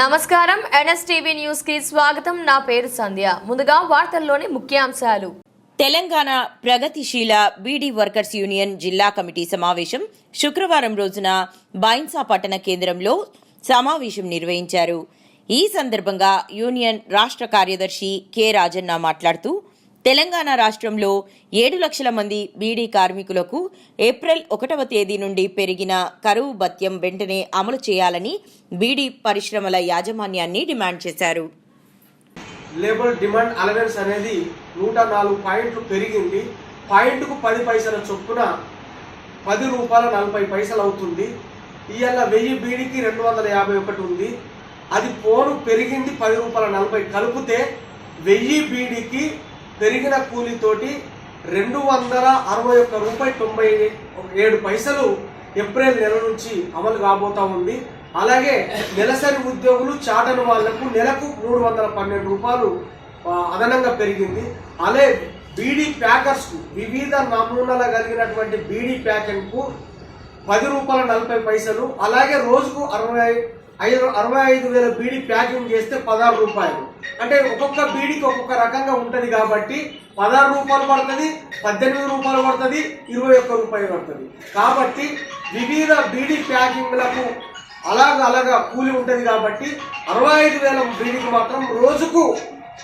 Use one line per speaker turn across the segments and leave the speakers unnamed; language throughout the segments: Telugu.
నమస్కారం. ఎన్ఎస్టీవీ న్యూస్కి స్వాగతం. నా పేరు సంధ్య. ముందుగా వార్తల్లోని ముఖ్యాంశాలు.
తెలంగాణ ప్రగతిశీల బీడీ వర్కర్స్ యూనియన్ జిల్లా కమిటీ సమావేశం శుక్రవారం రోజున బైన్సా పట్టణ కేంద్రంలో సమావేశం నిర్వహించారు. ఈ సందర్భంగా యూనియన్ రాష్ట్ర కార్యదర్శి కె రాజన్న మాట్లాడుతూ తెలంగాణ రాష్ట్రంలో ఏడు లక్షల మంది బీడీ కార్మికులకు ఏప్రిల్ ఒకటవ తేదీ నుండి పెరిగిన కరువు భత్యం వెంటనే అమలు చేయాలని బీడీ పరిశ్రమల యాజమాన్యాన్ని డిమాండ్ చేశారు.
లేబర్ డిమాండ్ అలవెన్స్ అనేది నూట నాలుగు పాయింట్లు పెరిగింది. పాయింట్కు పది పైసల చొప్పున పది రూపాయల నలభై పైసలు అవుతుంది. ఇవాళ వెయ్యి బీడీకి రెండు వందల యాభై ఒకటి ఉంది. అది పోను పెరిగింది పది రూపాయల నలభై కలిపితే వెయ్యి బీడీకి పెరిగిన కూలీతోటి రెండు వందల అరవై ఒక్క రూపాయి తొంభై ఏడు పైసలు ఏప్రిల్ నెల నుంచి అమలు కాబోతా ఉంది. అలాగే నెలసరి ఉద్యోగులు చాటను వాళ్ళకు నెలకు మూడు వందల పన్నెండు రూపాయలు అదనంగా పెరిగింది. అలాగే బీడీ ప్యాకర్స్కు వివిధ నమూనాల కలిగినటువంటి బీడీ ప్యాకింగ్కు పది రూపాయల నలభై పైసలు అలాగే రోజుకు అరవై ఐదు అరవై ఐదు వేల బీడీ ప్యాకింగ్ చేస్తే పదహారు రూపాయలు. అంటే ఒక్కొక్క బీడీకి ఒక్కొక్క రకంగా ఉంటుంది కాబట్టి పదహారు రూపాయలు పడుతుంది పద్దెనిమిది రూపాయలు పడుతుంది ఇరవై ఒక్క రూపాయలు పడుతుంది. కాబట్టి వివిధ బీడీ ప్యాకింగ్లకు అలాగ అలాగా కూలి ఉంటుంది కాబట్టి అరవై ఐదు వేల బీడీకి మాత్రం రోజుకు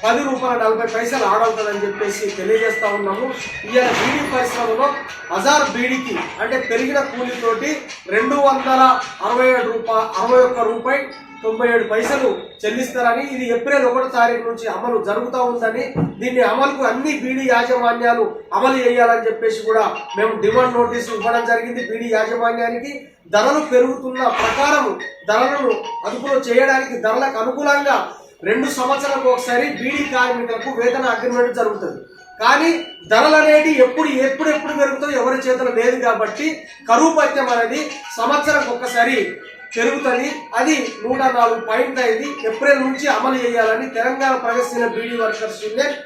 పది రూపాయల నలభై పైసలు ఆడవుతుందని చెప్పేసి తెలియజేస్తా ఉన్నాము. ఇవాళ బీడీ పరిశ్రమలో హజార్ బీడీకి అంటే పెరిగిన కూలీతోటి రెండు వందల అరవై ఏడు రూపాయ అరవై ఒక్క రూపాయి తొంభై ఏడు పైసలు చెల్లిస్తారని ఇది ఏప్రిల్ ఒకటో తారీఖు నుంచి అమలు జరుగుతూ ఉందని దీన్ని అమలుకు అన్ని బీడీ యాజమాన్యాలు అమలు చేయాలని చెప్పేసి కూడా మేము డిమాండ్ నోటీసు ఇవ్వడం జరిగింది బీడీ యాజమాన్యానికి. ధరలు పెరుగుతున్న ప్రకారం ధరలను అదుపులో చేయడానికి ధరలకు అనుకూలంగా రెండు సంవత్సరాలకు ఒకసారి బీడీ కార్మికులకు వేతన అగ్రిమెంట్ జరుగుతుంది. కానీ ధరలు అనేది ఎప్పుడు ఎప్పుడెప్పుడు ఎప్పుడు పెరుగుతుందో ఎవరి చేతిలో లేదు కాబట్టి కరువు పత్యం అనేది సంవత్సరానికి ఒక్కసారి పెరుగుతుంది. అది నూట నాలుగు పాయింట్ ఐదు ఏప్రిల్ నుంచి అమలు చేయాలని తెలంగాణ ప్రగతిశీల beedi workers union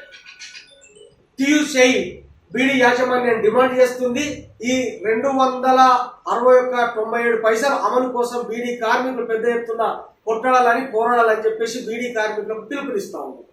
TUC beedi యాజమాన్యం డిమాండ్ చేస్తుంది. ఈ రెండు వందల అరవై ఒక్క తొంభై ఏడు పైసల అమలు కోసం బీడీ కార్మికులు పెద్ద ఎత్తున కొట్టడాలని పోరాడాలని చెప్పేసి బీడీ కార్మికులకు పిలుపునిస్తా ఉంది